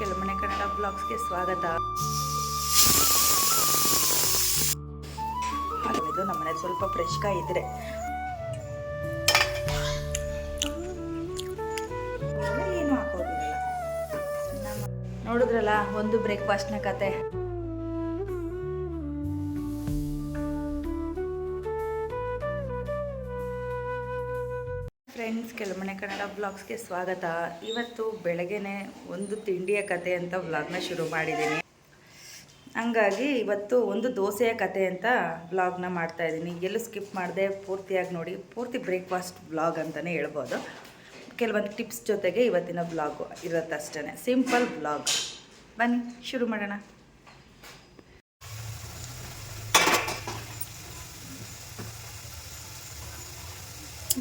ಕೆಳಮನೆ ಕನ್ನಡ ಬ್ಲಾಗ್ಸ್ಗೆ ಸ್ವಾಗತ. ಇದು ನಮ್ಮನೆ ಸ್ವಲ್ಪ ಫ್ರೆಶ್ ಕಾಯಿ ಇದ್ರೆ. ಏನು ಹಾಕೋದಿಲ್ಲ. ನೋಡಿದ್ರಲ್ಲ, ಒಂದು ಬ್ರೇಕ್ಫಾಸ್ಟ್ನ ಕತೆ. ಫ್ರೆಂಡ್ಸ್ ಕೆಲಮನೆ ಕನ್ನಡ ಬ್ಲಾಗ್ಸ್ಗೆ ಸ್ವಾಗತ. ಇವತ್ತು ಬೆಳಗ್ಗೆನೆ ಒಂದು ತಿಂಡಿಯ ಕತೆ ಅಂತ ವ್ಲಾಗ್ನ ಶುರು ಮಾಡಿದ್ದೀನಿ. ಹಂಗಾಗಿ ಇವತ್ತು ಒಂದು ದೋಸೆಯ ಕತೆ ಅಂತ ವ್ಲಾಗ್ನ ಮಾಡ್ತಾ ಇದ್ದೀನಿ. ಎಲ್ಲೂ ಸ್ಕಿಪ್ ಮಾಡಿದೆ ಪೂರ್ತಿಯಾಗಿ ನೋಡಿ, ಪೂರ್ತಿ ಬ್ರೇಕ್ಫಾಸ್ಟ್ ವ್ಲಾಗ್ ಅಂತಲೇ ಹೇಳ್ಬೋದು. ಕೆಲವೊಂದು ಟಿಪ್ಸ್ ಜೊತೆಗೆ ಇವತ್ತಿನ ವ್ಲಾಗು ಇರುತ್ತಷ್ಟೇ. ಸಿಂಪಲ್ ವ್ಲಾಗ್ ಬನ್ನಿ, ಶುರು ಮಾಡೋಣ.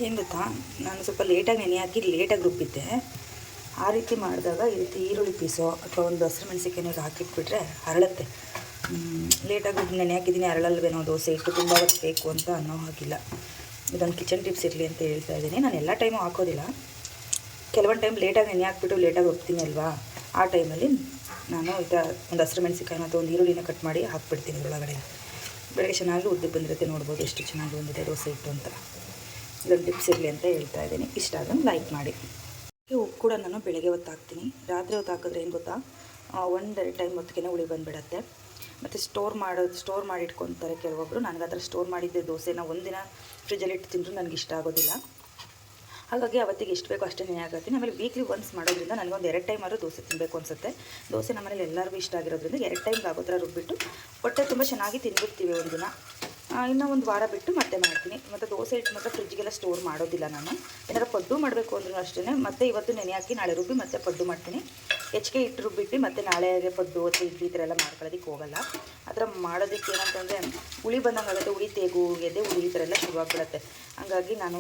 ಏನು ಗೊತ್ತಾ ನಾನು ಸ್ವಲ್ಪ ಲೇಟಾಗಿ ನೆನೆ ಹಾಕಿ ಲೇಟಾಗಿ ರುಬ್ಬಿದ್ದೆ. ಆ ರೀತಿ ಮಾಡಿದಾಗ ಈ ರೀತಿ ಈರುಳ್ಳಿ ಪೀಸು ಅಥವಾ ಒಂದು ಹಸಿರು ಮೆಣಸಿಕೆನೋ ಹಾಕಿಟ್ಬಿಟ್ರೆ ಹರಳುತ್ತೆ ಲೇಟಾಗಿ ನೆನೆ ಹಾಕಿದ್ದೀನಿ ಹರಳಲ್ವೇನೋ ದೋಸೆ ಇಟ್ಟು ತುಂಬ ಹೊತ್ತು ಬೇಕು ಅಂತ ಅನ್ನೋ ಹಾಗಿಲ್ಲ. ಇದೊಂದು ಕಿಚನ್ ಟಿಪ್ಸ್ ಇರಲಿ ಅಂತ ಹೇಳ್ತಾ ಇದ್ದೀನಿ. ನಾನು ಎಲ್ಲ ಟೈಮು ಹಾಕೋದಿಲ್ಲ. ಕೆಲವೊಂದು ಟೈಮ್ ಲೇಟಾಗಿ ನೆನೆ ಹಾಕ್ಬಿಟ್ಟು ಲೇಟಾಗಿ ಹೋಗ್ತೀನಿ ಅಲ್ವಾ? ಆ ಟೈಮಲ್ಲಿ ನಾನು ಈಗ ಒಂದು ಹಸಿರು ಮೆಣಸಿಕಾಯಿನ ಅಥವಾ ಒಂದು ಈರುಳ್ಳಿನ ಕಟ್ ಮಾಡಿ ಹಾಕ್ಬಿಡ್ತೀನಿ ಒಳಗಡೆ ಬೆಳಗ್ಗೆ ಚೆನ್ನಾಗಿ ಉದ್ದಕ್ಕೆ ಬಂದಿರುತ್ತೆ ನೋಡ್ಬೋದು ಎಷ್ಟು ಚೆನ್ನಾಗಿ ಬಂದಿದೆ ದೋಸೆ ಇಟ್ಟು ಅಂತ. ಇದೊಂದು ಟಿಪ್ಸ್ ಇರಲಿ ಅಂತ ಹೇಳ್ತಾ ಇದ್ದೀನಿ. ಇಷ್ಟ ಆದಂಗೆ ಲೈಕ್ ಮಾಡಿ. ಈ ಉಪ್ಪು ಕೂಡ ನಾನು ಬೆಳಗ್ಗೆ ಹೊತ್ತು ಹಾಕ್ತೀನಿ. ರಾತ್ರಿ ಹೊತ್ತು ಹಾಕಿದ್ರೆ ಏನು ಗೊತ್ತಾ? ಒಂದೆರಡು ಟೈಮ್ ಹೊತ್ತಿಗೆ ಹುಳಿ ಬಂದುಬಿಡತ್ತೆ. ಮತ್ತು ಸ್ಟೋರ್ ಮಾಡೋದು ಸ್ಟೋರ್ ಮಾಡಿ ಇಟ್ಕೊತಾರೆ ಕೆಲವೊಬ್ಬರು ನನಗೆ ಆ ಸ್ಟೋರ್ ಮಾಡಿದ್ದೆ ದೋಸೆನ ಒಂದಿನ ಫ್ರಿಜ್ಜಲ್ಲಿ ಇಟ್ಟು ತಿಂದರೂ ನನಗೆ ಇಷ್ಟ ಆಗೋದಿಲ್ಲ. ಹಾಗಾಗಿ ಅವತ್ತಿಗೆ ಎಷ್ಟು ಬೇಕೋ ಅಷ್ಟೇ ಹಾಕತ್ತೀನಿ. ಆಮೇಲೆ ವೀಕ್ಲಿ ಒನ್ಸ್ ಮಾಡೋದ್ರಿಂದ ನನಗೊಂದು ಎರಡು ಟೈಮ್ ಆದರೂ ದೋಸೆ ತಿನ್ನಬೇಕು ಅನಿಸುತ್ತೆ. ದೋಸೆ ನಮ್ಮನೇಲಿ ಎಲ್ಲರಿಗೂ ಇಷ್ಟ ಆಗಿರೋದ್ರಿಂದ ಎರಡು ಟೈಮ್ಗೆ ಆಗೋ ಥರ ರುಬ್ಬಿಟ್ಟು ಹೊಟ್ಟೆ ತುಂಬ ಚೆನ್ನಾಗಿ ಒಂದಿನ. ಆ, ಇನ್ನೂ ಒಂದು ವಾರ ಬಿಟ್ಟು ಮತ್ತೆ ಮಾಡ್ತೀನಿ. ಮತ್ತು ದೋಸೆ ಹಿಟ್ಟು ಮಾತ್ರ ಫ್ರಿಜ್ಗೆಲ್ಲ ಸ್ಟೋರ್ ಮಾಡೋದಿಲ್ಲ ನಾನು. ಏನಾದ್ರು ಪಡ್ಡು ಮಾಡಬೇಕು ಅಂದ್ರೂ ಅಷ್ಟೇ ಮತ್ತೆ ಇವತ್ತು ನೆನೆ ಹಾಕಿ ನಾಳೆ ರುಬ್ಬಿ ಮತ್ತೆ ಪಡ್ಡು ಮಾಡ್ತೀನಿ. ಹೆಚ್ಚಿಗೆ ಹಿಟ್ಟು ರುಬ್ಬಿಟ್ಟು ಮತ್ತೆ ನಾಳೆಗೆ ಪಡ್ಡು ಅಥವಾ ಇಡ್ಲಿ ಈ ಥರ ಎಲ್ಲ ಮಾಡ್ಕೊಳ್ಳೋದಕ್ಕೆ ಹೋಗಲ್ಲ. ಆ ಥರ ಮಾಡೋದಕ್ಕೆ ಏನಂತಂದರೆ, ಹುಳಿ ಬಂದಂಗಾಗುತ್ತೆ, ಹುಳಿ ತೇಗು ಎದೆ ಹುಳಿ ಈ ಥರ ಎಲ್ಲ ಶುರುವಾಗ್ಬಿಡುತ್ತೆ ಹಾಗಾಗಿ ನಾನು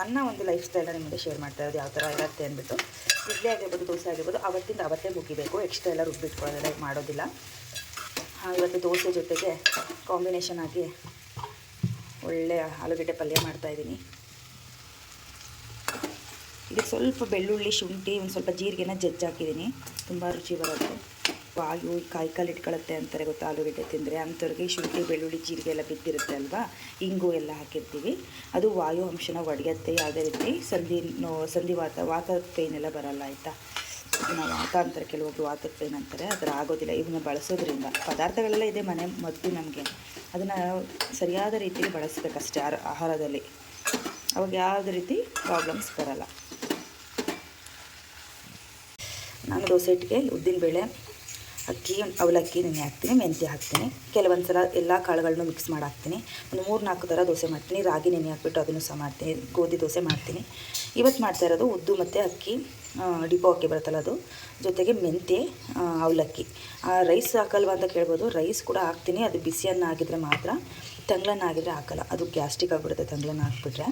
ನನ್ನ ಒಂದು ಲೈಫ್ ಸ್ಟೈಲ್ನ ನಿಮಗೆ ಶೇರ್ ಮಾಡ್ತಾ ಇರೋದು. ಯಾವ ಥರ ಇರುತ್ತೆ ಅಂದ್ಬಿಟ್ಟು. ಇಡ್ಲಿ ಆಗಿರ್ಬೋದು, ದೋಸೆ ಆಗಿರ್ಬೋದು, ಅವತ್ತಿಂದ ಅವತ್ತೇ ಮುಗಿಬೇಕು. ಎಕ್ಸ್ಟ್ರಾ ಎಲ್ಲ ರುಬ್ಬಿಟ್ಕೊಳ್ಳೋದೆಲ್ಲ ಮಾಡೋದಿಲ್ಲ. ಇವತ್ತು ದೋಸೆ ಜೊತೆಗೆ ಕಾಂಬಿನೇಷನ್ ಆಗಿ ಒಳ್ಳೆ ಆಲೂಗಡ್ಡೆ ಪಲ್ಯ ಮಾಡ್ತಾಯಿದ್ದೀನಿ ಇದಕ್ಕೆ ಸ್ವಲ್ಪ ಬೆಳ್ಳುಳ್ಳಿ, ಶುಂಠಿ, ಒಂದು ಸ್ವಲ್ಪ ಜೀರಿಗೆನ ಜಜ್ಜಿ ಹಾಕಿದ್ದೀನಿ ತುಂಬ ರುಚಿ ಬರೋದು ವಾಯು ಕಾಯಿ ಕಾಲು ಇಟ್ಕೊಳ್ಳುತ್ತೆ ಅಂತಾರೆ ಗೊತ್ತಾ ಆಲೂಗಡ್ಡೆ ತಿಂದರೆ. ಅಂಥವ್ರಿಗೆ ಶುಂಠಿ, ಬೆಳ್ಳುಳ್ಳಿ, ಜೀರಿಗೆ ಎಲ್ಲ ಬಿದ್ದಿರುತ್ತೆ ಅಲ್ವಾ? ಇಂಗು ಎಲ್ಲ ಹಾಕಿರ್ತೀವಿ. ಅದು ವಾಯು ಅಂಶನ ಒಡೆಯುತ್ತೆ ಯಾವುದೇ ರೀತಿ. ಸಂಧಿ ಸಂಧಿವಾತ ವಾತ ಪೇನ್ ಎಲ್ಲ ಬರಲ್ಲ, ಆಯಿತಾ? ನಾವು ವಾತ ಅಂತಾರೆ ಕೆಲವೊಬ್ರು ವಾತದ ಪೇನ್ ಥರ ಆಗೋದಿಲ್ಲ. ಇದನ್ನು ಬಳಸೋದ್ರಿಂದ ಪದಾರ್ಥಗಳೆಲ್ಲ ಇದೆ ಮನೆ ಮದ್ದು ನಮಗೆ. ಅದನ್ನು ಸರಿಯಾದ ರೀತಿಯಲ್ಲಿ ಬಳಸಬೇಕಷ್ಟೇ ಆಹಾರದಲ್ಲಿ. ಅವಾಗ ಯಾವುದೇ ರೀತಿ ಪ್ರಾಬ್ಲಮ್ಸ್ ಬರಲ್ಲ. ನಾನು ದೋಸೆ ಉದ್ದಿನ ಉದ್ದಿನಬೇಳೆ ಅಕ್ಕಿ ಅವಲಕ್ಕಿ ನೆನೆ ಹಾಕ್ತೀನಿ ಮೆಂತ್ಯ ಹಾಕ್ತೀನಿ. ಕೆಲವೊಂದು ಸಲ ಎಲ್ಲ ಕಾಳುಗಳನ್ನೂ ಮಿಕ್ಸ್ ಮಾಡಿ ಹಾಕ್ತೀನಿ ಒಂದು ಮೂರು ನಾಲ್ಕು ಥರ ದೋಸೆ ಮಾಡ್ತೀನಿ. ರಾಗಿ ನೆನೆ ಹಾಕ್ಬಿಟ್ಟು ಅದನ್ನು ಸಹ ಮಾಡ್ತೀನಿ. ಗೋಧಿ ದೋಸೆ ಮಾಡ್ತೀನಿ. ಇವತ್ತು ಮಾಡ್ತಾ ಇರೋದು ಉದ್ದು ಮತ್ತು ಅಕ್ಕಿ ಡಿಪೋ ಅಕ್ಕಿ ಬರುತ್ತಲ್ಲ ಅದು. ಜೊತೆಗೆ ಮೆಂತ್ಯ ಅವಲಕ್ಕಿ. ಆ, ರೈಸ್ ಹಾಕಲ್ವ ಅಂತ ಕೇಳ್ಬೋದು. ರೈಸ್ ಕೂಡ ಹಾಕ್ತೀನಿ. ಅದು ಬಿಸಿಯನ್ನು ಹಾಕಿದರೆ ಮಾತ್ರ ತಂಗ್ಳನ್ನ ಆಗಿದ್ರೆ ಹಾಕಲ್ಲ. ಅದು ಗ್ಯಾಸ್ಟಿಕ್ ಆಗಿಬಿಡುತ್ತೆ ತಂಗ್ಳನ್ನ ಹಾಕ್ಬಿಟ್ರೆ.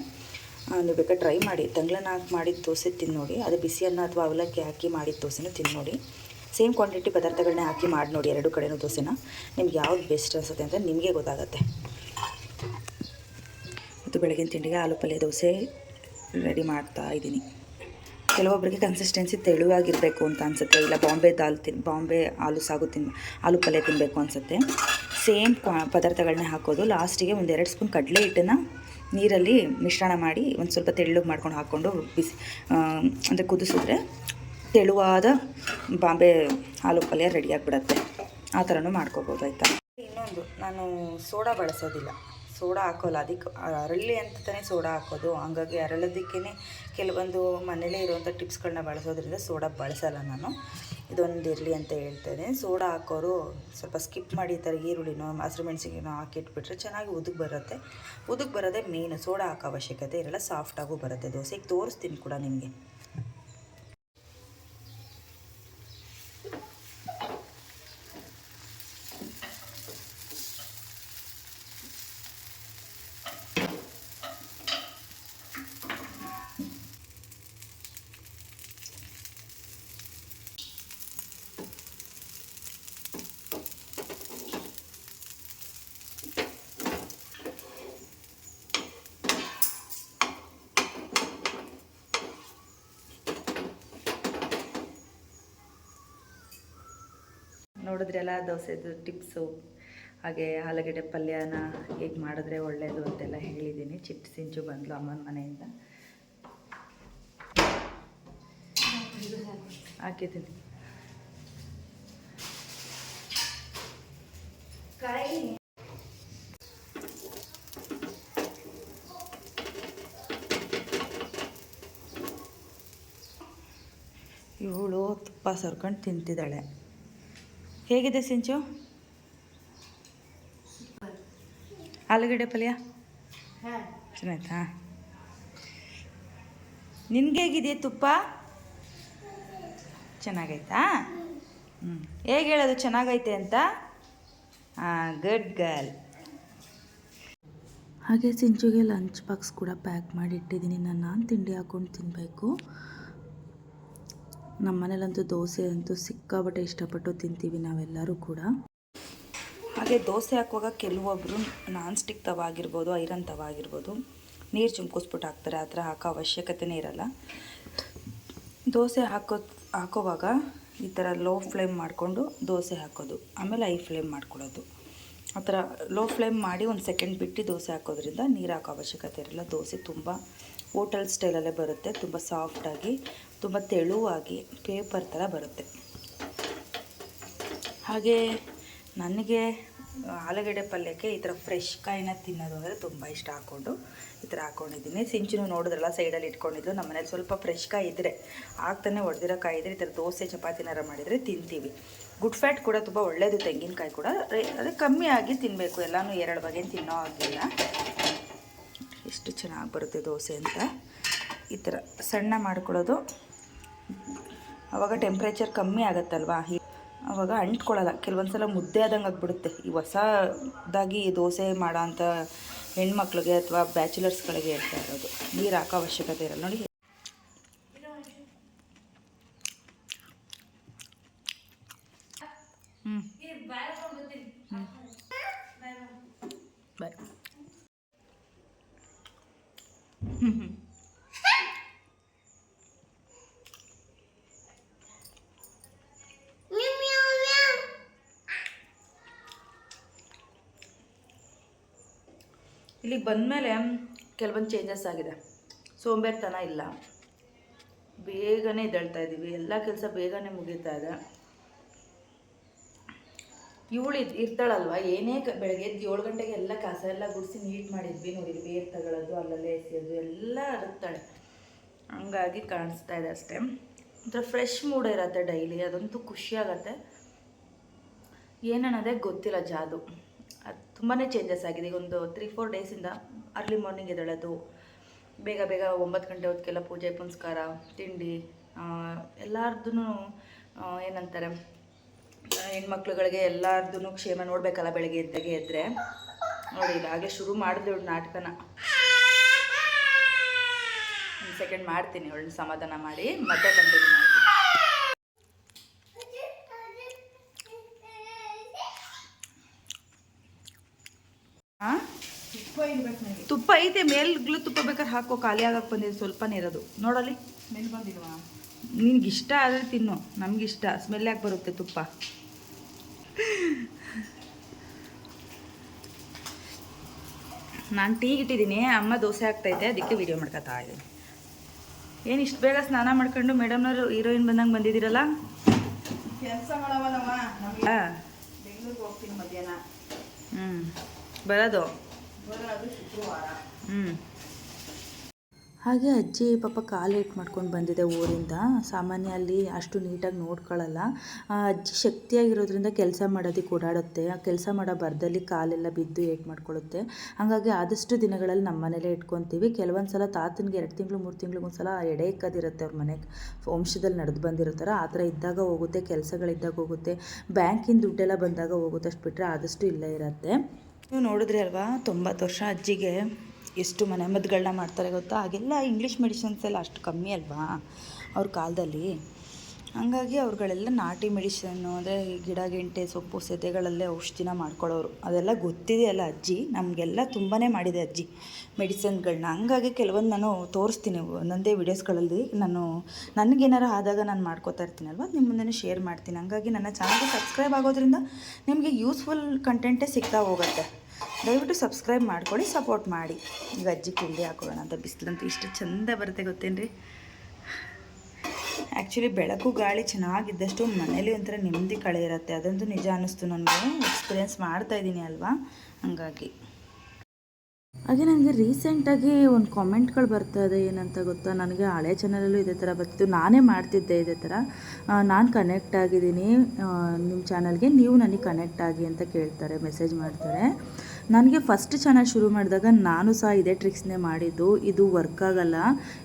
ನೀವು ಬೇಕಾದ್ರೆ ಟ್ರೈ ಮಾಡಿ. ತಂಗ್ಳನ್ನ ಹಾಕಿ ಮಾಡಿದ ದೋಸೆ ತಿನ್ನೋಡಿ. ನೋಡಿ ಅದು ಬಿಸಿಯನ್ನು ಅಥವಾ ಅವಲಕ್ಕಿ ಹಾಕಿ ಮಾಡಿದ ದೋಸೆನೂ ತಿನ್ನೋಡಿ. ನೋಡಿ ಸೇಮ್ ಕ್ವಾಂಟಿಟಿ ಪದಾರ್ಥಗಳನ್ನ ಹಾಕಿ ಮಾಡಿ ನೋಡಿ ಎರಡು ಕಡೆನೂ ದೋಸೆನ. ನಿಮ್ಗೆ ಯಾವ್ದು ಬೆಸ್ಟ್ ಅನಿಸುತ್ತೆ ಅಂತ ನಿಮಗೆ ಗೊತ್ತಾಗುತ್ತೆ. ಮತ್ತು ಬೆಳಗಿನ ತಿಂಡಿಗೆ ಆಲೂ ಪಲ್ಯ ದೋಸೆ ರೆಡಿ ಮಾಡ್ತಾ ಇದ್ದೀನಿ. ಕೆಲವೊಬ್ಬರಿಗೆ ಕನ್ಸಿಸ್ಟೆನ್ಸಿ ತೆಳುವಾಗಿರಬೇಕು ಅಂತ ಅನಿಸುತ್ತೆ, ಇಲ್ಲ ಬಾಂಬೆ ದಾಲ್ ತಿನ್, ಬಾಂಬೆ ಆಲೂ ಸಾಗು ತಿನ್, ಆಲೂ ಪಲ್ಯ ತಿನ್ನಬೇಕು ಅನಿಸುತ್ತೆ. ಸೇಮ್ ಕ್ವಾ ಪದಾರ್ಥಗಳನ್ನ ಹಾಕೋದು. ಲಾಸ್ಟಿಗೆ ಒಂದು ಎರಡು ಸ್ಪೂನ್ ಕಡಲೆ ಹಿಟ್ಟನ್ನು ನೀರಲ್ಲಿ ಮಿಶ್ರಣ ಮಾಡಿ ಒಂದು ಸ್ವಲ್ಪ ತೆಳ್ಳಗೆ ಮಾಡ್ಕೊಂಡು ಹಾಕ್ಕೊಂಡು ಬಿಸಿ ಅಂದರೆ ಕುದಿಸಿದ್ರೆ ತೆಳುವಾದ ಬಾಂಬೆ ಆಲೂ ಪಲ್ಯ ರೆಡಿ ಆಗಿಬಿಡತ್ತೆ. ಆ ಥರನೂ ಮಾಡ್ಕೋಬೋದು, ಆಯಿತಾ? ಇನ್ನೊಂದು, ನಾನು ಸೋಡಾ ಬಳಸೋದಿಲ್ಲ. ಸೋಡಾ ಹಾಕೋಲ್ಲ. ಅದಕ್ಕೆ ಅರಳಿ ಅಂತಲೇ ಸೋಡಾ ಹಾಕೋದು. ಹಂಗಾಗಿ ಅರಳೋದಕ್ಕೇ ಕೆಲವೊಂದು ಮನೇಲೇ ಇರುವಂಥ ಟಿಪ್ಸ್ಗಳನ್ನ ಬಳಸೋದ್ರಿಂದ ಸೋಡಾ ಬಳಸಲ್ಲ ನಾನು. ಇದೊಂದು ಇರಲಿ ಅಂತ ಹೇಳ್ತೇನೆ. ಸೋಡಾ ಹಾಕೋರು ಸ್ವಲ್ಪ ಸ್ಕಿಪ್ ಮಾಡಿ ಈ ಥರ ಈರುಳ್ಳಿನೋ, ಹಸಿರು ಮೆಣಸಿನೋ ಹಾಕಿಟ್ಬಿಟ್ರೆ ಚೆನ್ನಾಗಿ ಉದುಕ್ ಬರುತ್ತೆ. ಉದುಕ್ ಬರೋದೇ ಮೇನು ಸೋಡಾ ಹಾಕೋ ಅವಶ್ಯಕತೆ ಇರಲ್ಲ, ಸಾಫ್ಟಾಗೂ ಬರುತ್ತೆ. ದೋಸೆಗೆ ತೋರಿಸ್ತೀನಿ ಕೂಡ ನಿಮಗೆ. ನೋಡಿದ್ರೆಲ್ಲ ದೋಸೆದು ಟಿಪ್ಸು, ಹಾಗೆ ಆಲೂಗಡ್ಡೆ ಪಲ್ಯನ ಹೇಗೆ ಮಾಡಿದ್ರೆ ಒಳ್ಳೆಯದು ಅಂತೆಲ್ಲ ಹೇಳಿದ್ದೀನಿ. ಚಿಟ್ಟು ಸಿಂಚು ಬಂದ್ಲು ಅಮ್ಮನ ಮನೆಯಿಂದ. ಹಾಕಿದ್ದೀನಿ. ಇವಳು ತುಪ್ಪ ಸರ್ಕೊಂಡು ತಿಂತಿದ್ದಾಳೆ. ಹೇಗಿದೆ ಸಿಂಚು? ಆಲೂಗಡ್ಡೆ ಪಲ್ಯ? ಚೆನ್ನಾಯ್ತಾ? ನಿನ್ಗೆ ಹೇಗಿದೆ ತುಪ್ಪ? ಚೆನ್ನಾಗೈತಾ? ಹ್ಞೂ ಹೇಗೆ ಹೇಳೋದು ಚೆನ್ನಾಗೈತೆ ಅಂತ? ಹಾಂ ಗುಡ್ ಗರ್ಲ್ ಹಾಗೆ ಸಿಂಚುಗೆ ಲಂಚ್ ಬಾಕ್ಸ್ ಕೂಡ ಪ್ಯಾಕ್ ಮಾಡಿ ಇಟ್ಟಿದ್ದೀನಿ ನಾನು ತಿಂಡಿ ಹಾಕ್ಕೊಂಡು ತಿನ್ನಬೇಕು ನಮ್ಮ ಮನೇಲಂತೂ ದೋಸೆ ಅಂತೂ ಸಿಕ್ಕಾಬಟ್ಟೆ ಇಷ್ಟಪಟ್ಟು ತಿಂತೀವಿ ನಾವೆಲ್ಲರೂ ಕೂಡ. ಹಾಗೆ ದೋಸೆ ಹಾಕುವಾಗ ಕೆಲವೊಬ್ಬರು ನಾನ್ ಸ್ಟಿಕ್ ತವ ಆಗಿರ್ಬೋದು, ಐರನ್ ತವ ಆಗಿರ್ಬೋದು, ನೀರು ಚುಮ್ಕಿಸ್ಬಿಟ್ಟು ಹಾಕ್ತಾರೆ. ಆ ಥರ ಹಾಕೋ ಅವಶ್ಯಕತೆನೇ ಇರಲ್ಲ. ದೋಸೆ ಹಾಕೋ, ಹಾಕೋವಾಗ ಈ ಥರ ಲೋ ಫ್ಲೇಮ್ ಮಾಡಿಕೊಂಡು ದೋಸೆ ಹಾಕೋದು. ಆಮೇಲೆ ಐ ಫ್ಲೇಮ್ ಮಾಡ್ಕೊಳ್ಳೋದು. ಆ ಥರ ಲೋ ಫ್ಲೇಮ್ ಮಾಡಿ ಒಂದು ಸೆಕೆಂಡ್ ಬಿಟ್ಟು ದೋಸೆ ಹಾಕೋದ್ರಿಂದ ನೀರು ಹಾಕೋ ಅವಶ್ಯಕತೆ ಇರಲ್ಲ. ದೋಸೆ ತುಂಬ ಹೋಟೆಲ್ ಸ್ಟೈಲಲ್ಲೇ ಬರುತ್ತೆ. ತುಂಬ ಸಾಫ್ಟಾಗಿ ತುಂಬ ತೆಳುವಾಗಿ ಪೇಪರ್ ಥರ ಬರುತ್ತೆ. ಹಾಗೆ ನನಗೆ ಆಲೂಗಡ್ಡೆ ಪಲ್ಯಕ್ಕೆ ಈ ಥರ ಫ್ರೆಶ್ ಕಾಯಿನ ತಿನ್ನೋದು ಅಂದರೆ ತುಂಬ ಇಷ್ಟ ಹಾಕ್ಕೊಂಡು ಈ ಥರ ಹಾಕ್ಕೊಂಡಿದ್ದೀನಿ ಸಿಂಚುನು ನೋಡಿದ್ರಲ್ಲ ಸೈಡಲ್ಲಿ ಇಟ್ಕೊಂಡಿದ್ದು. ನಮ್ಮ ಮನೇಲಿ ಸ್ವಲ್ಪ ಫ್ರೆಶ್ ಕಾಯಿ ಇದ್ದರೆ ಆಗ್ತಾನೆ ಒಡೆದಿರೋ ಕಾಯಿ ಇದ್ದರೆ ಈ ಥರ ದೋಸೆ ಚಪಾತಿನಾರ ಮಾಡಿದರೆ ತಿಂತೀವಿ. ಗುಡ್ ಫ್ಯಾಟ್ ಕೂಡ ತುಂಬ ಒಳ್ಳೆಯದು ತೆಂಗಿನಕಾಯಿ ಕೂಡ. ಅದೇ ಕಮ್ಮಿ ಆಗಿ ತಿನ್ನಬೇಕು ಎಲ್ಲನೂ ಎರಡು ಬಗೆ ತಿನ್ನೋ ಆಗಿಲ್ಲ ಎಷ್ಟು ಚೆನ್ನಾಗಿ ಬರುತ್ತೆ ದೋಸೆ ಅಂತ. ಈ ಥರ ಸಣ್ಣ ಮಾಡ್ಕೊಳ್ಳೋದು. ಆವಾಗ ಟೆಂಪ್ರೇಚರ್ ಕಮ್ಮಿ ಆಗುತ್ತಲ್ವಾ? ಆವಾಗ ಅಂಟ್ಕೊಳ್ಳಲ್ಲ. ಕೆಲವೊಂದು ಸಲ ಮುದ್ದೆ ಆದಂಗೆ ಆಗಿಬಿಡುತ್ತೆ. ಈ ಹೊಸದಾಗಿ ದೋಸೆ ಮಾಡೋ ಅಂಥ ಹೆಣ್ಮಕ್ಳಿಗೆ ಅಥವಾ ಬ್ಯಾಚುಲರ್ಸ್ಗಳಿಗೆ ಹೇಳ್ತಾ ಇರೋದು. ನೀರು ಹಾಕೋ ಅವಶ್ಯಕತೆ ಇರಲ್ಲ. ನೋಡಿ. ಬಾಯ್ ಹ್ಞೂ ಹ್ಞೂ ಇಲ್ಲಿಗೆ ಬಂದಮೇಲೆ ಕೆಲವೊಂದು ಚೇಂಜಸ್ ಆಗಿದೆ. ಸೋಂಬೇರ್ತನ ಇಲ್ಲ. ಬೇಗನೆ ಎದ್ದೇಳ್ತಾ ಇದ್ದೀವಿ. ಎಲ್ಲ ಕೆಲಸ ಬೇಗನೆ ಮುಗೀತಾ ಇದೆ. ಇವಳು ಇದು ಇರ್ತಾಳಲ್ವ? ಏನೇ ಕ ಬೆಳಗ್ಗೆ ಎದ್ದು ಏಳು ಗಂಟೆಗೆ ಎಲ್ಲ ಕಸ ಎಲ್ಲ ಗುಡಿಸಿ ನೀಟ್ ಮಾಡಿದ್ವಿ ನೋಡಿ, ಬೇರ್ ತಗೊಳ್ಳೋದು ಅಲ್ಲಲ್ಲೇ ಎಸೆಯೋದು, ಎಲ್ಲ ಇರುತ್ತಾಳೆ ಹಂಗಾಗಿ ಕಾಣಿಸ್ತಾ ಇದೆ ಅಷ್ಟೇ. ಒಂಥರ ಫ್ರೆಶ್ ಮೂಡ್ ಇರತ್ತೆ ಡೈಲಿ. ಅದಂತೂ ಖುಷಿಯಾಗತ್ತೆ ಏನನ್ನೋದೇ ಗೊತ್ತಿಲ್ಲ ಜಾದು. ತುಂಬಾ ಚೇಂಜಸ್ ಆಗಿದೆ. ಈಗ ಒಂದು ತ್ರೀ ಫೋರ್ ಡೇಸಿಂದ ಅರ್ಲಿ ಮಾರ್ನಿಂಗ್ ಎದ್ದೇಳೋದು, ಬೇಗ ಬೇಗ ಒಂಬತ್ತು ಗಂಟೆ ಹೊತ್ತಿಗೆಲ್ಲ ಪೂಜೆ, ಪುನಸ್ಕಾರ, ತಿಂಡಿ ಎಲ್ಲಾರ್ದು ಏನಂತಾರೆ ಹೆಣ್ಮಕ್ಳುಗಳಿಗೆ ಎಲ್ಲಾರ್ದು ಕ್ಷೇಮ ನೋಡಬೇಕಲ್ಲ ಬೆಳಗ್ಗೆ ಎದ್ದಾಗೆ ಎದ್ದರೆ ನೋಡಿ ಹಾಗೆ ಶುರು ಮಾಡಿದ್ಳು ನಾಟಕನ. ಒಂದು ಸೆಕೆಂಡ್ ಮಾಡ್ತೀನಿ ಅವಳನ್ನ ಸಮಾಧಾನ ಮಾಡಿ, ಮತ್ತೆ ಕಂಟಿನ್ಯೂ ಮಾಡ್ತೀನಿ ಹಾಂ ತುಪ್ಪ ಐತೆ ಮೇಲ್ಗ್ಲು ತುಪ್ಪ ಬೇಕಾದ್ರೆ ಹಾಕೋ ಖಾಲಿ ಆಗಕ್ಕೆ ಬಂದಿದೆ ಸ್ವಲ್ಪನೇ ಇರೋದು. ನೋಡಲಿ ಸ್ಮೆಲ್ ಬಂದಿಲ್ವಾ? ನಿನ್ಗೆ ಇಷ್ಟ ಆದರೆ ತಿನ್ನು ನಮಗಿಷ್ಟ ಸ್ಮೆಲ್ ಯಾಕೆ ಬರುತ್ತೆ ತುಪ್ಪ? ನಾನು ಟೀ ಇಟ್ಟಿದ್ದೀನಿ ಅಮ್ಮ ದೋಸೆ ಆಗ್ತೈತೆ ಅದಕ್ಕೆ ವಿಡಿಯೋ ಮಾಡ್ಕೊತಾ ಇದ್ದೀನಿ. ಏನು ಇಷ್ಟು ಬೇಗ ಸ್ನಾನ ಮಾಡ್ಕೊಂಡು ಮೇಡಮ್ನವರು ಹೀರೋಯಿನ್ ಬಂದಂಗೆ ಬಂದಿದ್ದೀರಲ್ಲ? ಕೆಲಸ ಮಾಡವಲ್ಲಮ್ಮ ಬೆಂಗಳೂರಿಗೆ ಹೋಗ್ತೀನಿ ಮಧ್ಯಾಹ್ನ. ಹ್ಞೂ ಬರೋದು. ಬರೋದು ಶುಕ್ರವಾರ. ಹ್ಞೂ ಹಾಗೆ ಅಜ್ಜಿ ಪಾಪ ಕಾಲು ಏಟ್ ಮಾಡ್ಕೊಂಡು ಬಂದಿದೆ ಊರಿಂದ. ಸಾಮಾನ್ಯ ಅಲ್ಲಿ ಅಷ್ಟು ನೀಟಾಗಿ ನೋಡ್ಕೊಳ್ಳಲ್ಲ ಆ ಅಜ್ಜಿ ಶಕ್ತಿಯಾಗಿರೋದ್ರಿಂದ ಕೆಲಸ ಮಾಡೋದಕ್ಕೆ ಓಡಾಡುತ್ತೆ. ಆ ಕೆಲಸ ಮಾಡೋ ಬರದಲ್ಲಿ ಕಾಲೆಲ್ಲ ಬಿದ್ದು ಏಟ್ ಮಾಡ್ಕೊಳ್ಳುತ್ತೆ ಹಾಗಾಗಿ ಆದಷ್ಟು ದಿನಗಳಲ್ಲಿ ನಮ್ಮ ಮನೇಲೇ ಇಟ್ಕೊತೀವಿ. ಕೆಲವೊಂದು ಸಲ ತಾತನಿಗೆ ಎರಡು ತಿಂಗಳು ಮೂರು ತಿಂಗ್ಳಿಗೊಂದು ಸಲ ಎಡೆ ಇಕ್ಕದಿರುತ್ತೆ ಅವ್ರ ಮನೆಗೆ ವಂಶದಲ್ಲಿ ನಡೆದು ಬಂದಿರುತ್ತಾರೆ ಆ ಥರ ಇದ್ದಾಗ ಹೋಗುತ್ತೆ ಕೆಲಸಗಳಿದ್ದಾಗ ಹೋಗುತ್ತೆ. ಬ್ಯಾಂಕಿನ ದುಡ್ಡೆಲ್ಲ ಬಂದಾಗ ಹೋಗುತ್ತೆ ಅಷ್ಟು ಬಿಟ್ಟರೆ ಆದಷ್ಟು ಇಲ್ಲೇ ಇರುತ್ತೆ. ನೀವು ನೋಡಿದ್ರಿ ಅಲ್ವಾ? ತೊಂಬತ್ತು ವರ್ಷ ಅಜ್ಜಿಗೆ ಎಷ್ಟು ಮನೆ ಮದ್ದುಗಳನ್ನ ಮಾಡ್ತಾರೆ ಗೊತ್ತಾ? ಹಾಗೆಲ್ಲ ಇಂಗ್ಲೀಷ್ ಮೆಡಿಸಿನ್ಸ್ ಎಲ್ಲ ಅಷ್ಟು ಕಮ್ಮಿ ಅಲ್ವಾ ಅವ್ರ ಕಾಲದಲ್ಲಿ? ಹಂಗಾಗಿ ಅವ್ರುಗಳೆಲ್ಲ ನಾಟಿ ಮೆಡಿಷನ್ನು ಅಂದರೆ ಗಿಡ, ಗಿಂಟೆ, ಸೊಪ್ಪು ಸೆದೆಗಳಲ್ಲೇ ಔಷಧಿನ ಮಾಡ್ಕೊಳ್ಳೋರು ಅದೆಲ್ಲ ಗೊತ್ತಿದೆ ಅಲ್ಲ ಅಜ್ಜಿ? ನಮಗೆಲ್ಲ ತುಂಬಾ ಮಾಡಿದೆ ಅಜ್ಜಿ ಮೆಡಿಸನ್ಗಳನ್ನ ಹಂಗಾಗಿ ಕೆಲವೊಂದು ನಾನು ತೋರಿಸ್ತೀನಿ ಒಂದೊಂದೇ ವೀಡಿಯೋಸ್ಗಳಲ್ಲಿ. ನಾನು, ನನಗೇನಾರು ಆದಾಗ ನಾನು ಮಾಡ್ಕೋತಾ ಇರ್ತೀನಲ್ವ ನಿಮ್ಮ ಮುಂದೆ ಶೇರ್ ಮಾಡ್ತೀನಿ. ಹಂಗಾಗಿ ನನ್ನ ಚಾನಲ್ಗೆ ಸಬ್ಸ್ಕ್ರೈಬ್ ಆಗೋದ್ರಿಂದ ನಿಮಗೆ ಯೂಸ್ಫುಲ್ ಕಂಟೆಂಟೇ ಸಿಗ್ತಾ ಹೋಗುತ್ತೆ. ದಯವಿಟ್ಟು ಸಬ್ಸ್ಕ್ರೈಬ್ ಮಾಡ್ಕೊಳ್ಳಿ, ಸಪೋರ್ಟ್ ಮಾಡಿ. ಈಗ ಅಜ್ಜಿ ಕಿಂಡಿ ಹಾಕೊಳ್ಳೋಣ ಅಂತ ಬಿಸಿಲಂತೂ ಇಷ್ಟು ಚಂದ ಬರುತ್ತೆ ಗೊತ್ತೇನ್ರಿ? ಆ್ಯಕ್ಚುಲಿ ಬೆಳಕು ಗಾಳಿ ಚೆನ್ನಾಗಿದ್ದಷ್ಟು ಮನೇಲಿ ಒಂಥರ ನೆಮ್ಮದಿ ಕಳೆ ಇರುತ್ತೆ. ಅದಂತೂ ನಿಜ ಅನ್ನಿಸ್ತು ನನಗೆ. ಎಕ್ಸ್ಪೀರಿಯೆನ್ಸ್ ಮಾಡ್ತಾ ಇದ್ದೀನಿ ಅಲ್ವಾ? ಹಾಗಾಗಿ. ಹಾಗೆ ನನಗೆ ರೀಸೆಂಟಾಗಿ ಒಂದು ಕಾಮೆಂಟ್ಗಳು ಬರ್ತಾ ಇದೆ. ಏನಂತ ಗೊತ್ತಾ? ನನಗೆ ಹಳೆ ಚಾನಲಲ್ಲೂ ಇದೇ ಥರ ಬರ್ತಿತ್ತು. ನಾನೇ ಮಾಡ್ತಿದ್ದೆ ಇದೇ ಥರ. ನಾನು ಕನೆಕ್ಟ್ ಆಗಿದ್ದೀನಿ. ನಿಮ್ಮ ಚಾನಲ್ಗೆ ನೀವು ನನಗೆ ಕನೆಕ್ಟ್ ಆಗಿ ಅಂತ ಕೇಳ್ತಾರೆ ಮೆಸೇಜ್ ಮಾಡ್ತಾರೆ. ನನಗೆ ಫಸ್ಟ್ ಚಾನಲ್ ಶುರು ಮಾಡಿದಾಗ ನಾನು ಸಹ ಇದೇ ಟ್ರಿಕ್ಸ್ನೇ ಮಾಡಿದ್ದು. ಇದು ವರ್ಕ್ ಆಗಲ್ಲ.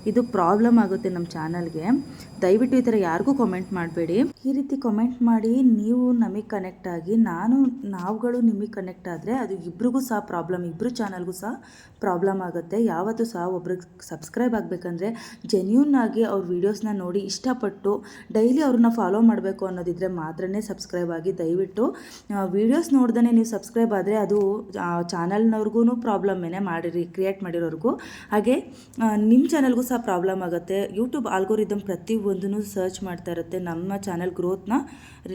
ಇದು ಪ್ರಾಬ್ಲಮ್ ಆಗುತ್ತೆ ನಮ್ಮ ಚಾನಲ್ಗೆ ದಯವಿಟ್ಟು ಈ ಥರ ಯಾರಿಗೂ ಕಾಮೆಂಟ್ ಮಾಡಬೇಡಿ. ಈ ರೀತಿ ಕಾಮೆಂಟ್ ಮಾಡಿ ನೀವು ನಮಗೆ ಕನೆಕ್ಟ್ ಆಗಿ, ನಾನು, ನಾವುಗಳು ನಿಮಗೆ ಕನೆಕ್ಟ್ ಆದರೆ ಅದು ಇಬ್ರಿಗೂ ಸಹ ಪ್ರಾಬ್ಲಮ್ ಇಬ್ಬರು ಚಾನಲ್ಗೂ ಸಹ ಪ್ರಾಬ್ಲಮ್ ಆಗುತ್ತೆ. ಯಾವತ್ತೂ ಸಹ ಒಬ್ರಿಗೆ ಸಬ್ಸ್ಕ್ರೈಬ್ ಆಗಬೇಕಂದ್ರೆ ಜೆನ್ಯೂನ್ ಆಗಿ ಅವ್ರ ವೀಡಿಯೋಸ್ನ ನೋಡಿ ಇಷ್ಟಪಟ್ಟು ಡೈಲಿ ಅವ್ರನ್ನ ಫಾಲೋ ಮಾಡಬೇಕು ಅನ್ನೋದಿದ್ರೆ ಮಾತ್ರನೇ ಸಬ್ಸ್ಕ್ರೈಬ್ ಆಗಿ. ದಯವಿಟ್ಟು ವೀಡಿಯೋಸ್ ನೋಡ್ದೇ ನೀವು ಸಬ್ಸ್ಕ್ರೈಬ್ ಆದರೆ ಅದು ಚಾನಲ್ನವ್ರಿಗೂ ಪ್ರಾಬ್ಲಮ್ಮೇನೆ ಮಾಡಿರಿ ಕ್ರಿಯೇಟ್ ಮಾಡಿರೋರ್ಗೂ. ಹಾಗೆ ನಿಮ್ಮ ಚಾನಲ್ಗೂ ಸಹ ಪ್ರಾಬ್ಲಮ್ ಆಗುತ್ತೆ. ಯೂಟ್ಯೂಬ್ ಆಲ್ಗೋರಿದಮ್ ಪ್ರತಿಯೊಂದನ್ನು ಸರ್ಚ್ ಮಾಡ್ತಾ ಇರುತ್ತೆ. ನಮ್ಮ ಚಾನಲ್ ಗ್ರೋತ್ನ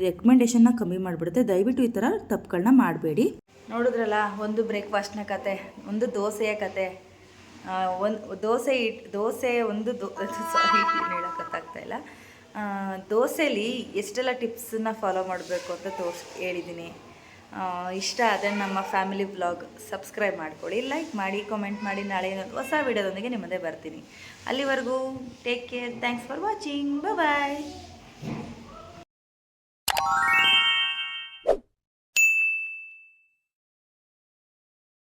ರೆಕಮೆಂಡೇಷನ್ನ ಕಮ್ಮಿ ಮಾಡಿಬಿಡುತ್ತೆ. ದಯವಿಟ್ಟು ಈ ಥರ ತಪ್ಪುಗಳನ್ನ ಮಾಡಬೇಡಿ. ನೋಡಿದ್ರಲ್ಲ, ಒಂದು ಬ್ರೇಕ್ಫಾಸ್ಟ್ನ ಕತೆ, ಒಂದು ದೋಸೆಯ ಕತೆ. ಒಂದು ದೋಸೆ ಇಟ್, ದೋಸೆ ಒಂದು ದೋ ಸಾರಿ ಹೇಳೋಕ್ಕಾಗ್ತಾ ಇಲ್ಲ. ದೋಸೆಲಿ ಎಷ್ಟೆಲ್ಲ ಟಿಪ್ಸನ್ನ ಫಾಲೋ ಮಾಡಬೇಕು ಅಂತ ತೋರ್ಸ್ ಹೇಳಿದ್ದೀನಿ ಇಷ್ಟ ಆದರೆ ನಮ್ಮ ಫ್ಯಾಮಿಲಿ ವ್ಲಾಗ್ ಸಬ್ಸ್ಕ್ರೈಬ್ ಮಾಡ್ಕೊಳ್ಳಿ ಲೈಕ್ ಮಾಡಿ ಕಾಮೆಂಟ್ ಮಾಡಿ, ನಾಳೆ ಇನ್ನೊಂದು ಹೊಸ ವೀಡಿಯೋದೊಂದಿಗೆ ನಿಮ್ಮದೇ ಬರ್ತೀನಿ. ಅಲ್ಲಿವರೆಗೂ take care thanks for watching bye